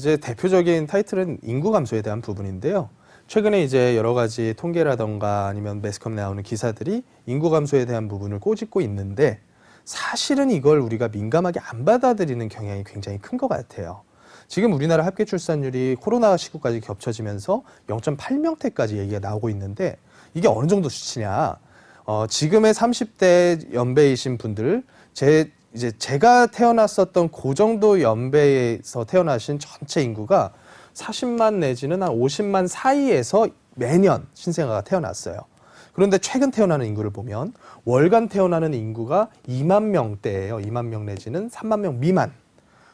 이제 대표적인 타이틀은 인구 감소에 대한 부분인데요. 최근에 이제 여러 가지 통계라던가 아니면 매스컴에 나오는 기사들이 인구 감소에 대한 부분을 꼬집고 있는데 사실은 이걸 우리가 민감하게 안 받아들이는 경향이 굉장히 큰 것 같아요. 지금 우리나라 합계 출산율이 코로나 시국까지 겹쳐지면서 0.8명대까지 얘기가 나오고 있는데 이게 어느 정도 수치냐? 어, 지금의 30대 연배이신 분들 제 이제 제가 태어났었던 그 정도 연배에서 태어나신 전체 인구가 40만 내지는 한 50만 사이에서 매년 신생아가 태어났어요. 그런데 최근 태어나는 인구를 보면 월간 태어나는 인구가 2만 명대예요. 2만 명 내지는 3만 명 미만.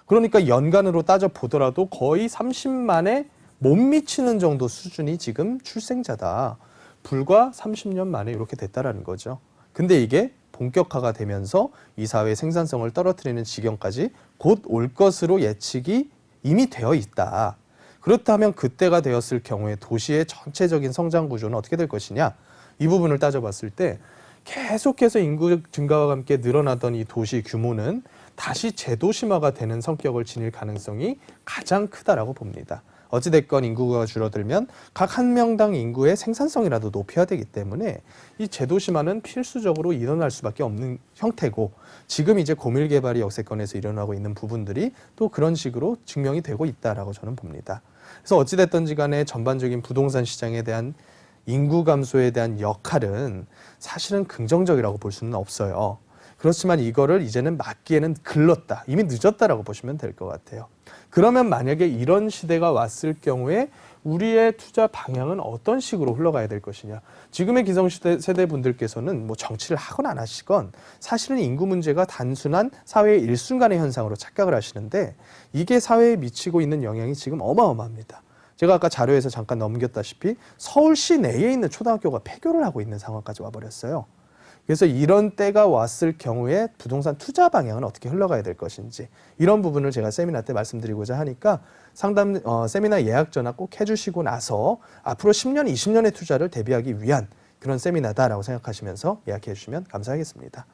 그러니까 연간으로 따져 보더라도 거의 30만에 못 미치는 정도 수준이 지금 출생자다. 불과 30년 만에 이렇게 됐다라는 거죠. 근데 이게 본격화가 되면서 이 사회의 생산성을 떨어뜨리는 지경까지 곧 올 것으로 예측이 이미 되어 있다. 그렇다면 그때가 되었을 경우에 도시의 전체적인 성장 구조는 어떻게 될 것이냐? 이 부분을 따져봤을 때 계속해서 인구 증가와 함께 늘어나던 이 도시 규모는 다시 재도시화가 되는 성격을 지닐 가능성이 가장 크다라고 봅니다. 어찌됐건 인구가 줄어들면 각 한 명당 인구의 생산성이라도 높여야 되기 때문에 이 재도시화는 필수적으로 일어날 수밖에 없는 형태고 지금 이제 고밀 개발이 역세권에서 일어나고 있는 부분들이 또 그런 식으로 증명이 되고 있다라고 저는 봅니다. 그래서 어찌됐든지 간에 전반적인 부동산 시장에 대한 인구 감소에 대한 역할은 사실은 긍정적이라고 볼 수는 없어요. 그렇지만 이거를 이제는 막기에는 글렀다. 이미 늦었다라고 보시면 될 것 같아요. 그러면 만약에 이런 시대가 왔을 경우에 우리의 투자 방향은 어떤 식으로 흘러가야 될 것이냐. 지금의 기성시대 세대 분들께서는 뭐 정치를 하건 안 하시건 사실은 인구 문제가 단순한 사회의 일순간의 현상으로 착각을 하시는데 이게 사회에 미치고 있는 영향이 지금 어마어마합니다. 제가 아까 자료에서 잠깐 넘겼다시피 서울시 내에 있는 초등학교가 폐교를 하고 있는 상황까지 와버렸어요. 그래서 이런 때가 왔을 경우에 부동산 투자 방향은 어떻게 흘러가야 될 것인지 이런 부분을 제가 세미나 때 말씀드리고자 하니까 상담 어, 세미나 예약 전화 꼭 해주시고 나서 앞으로 10년, 20년의 투자를 대비하기 위한 그런 세미나다라고 생각하시면서 예약해 주시면 감사하겠습니다.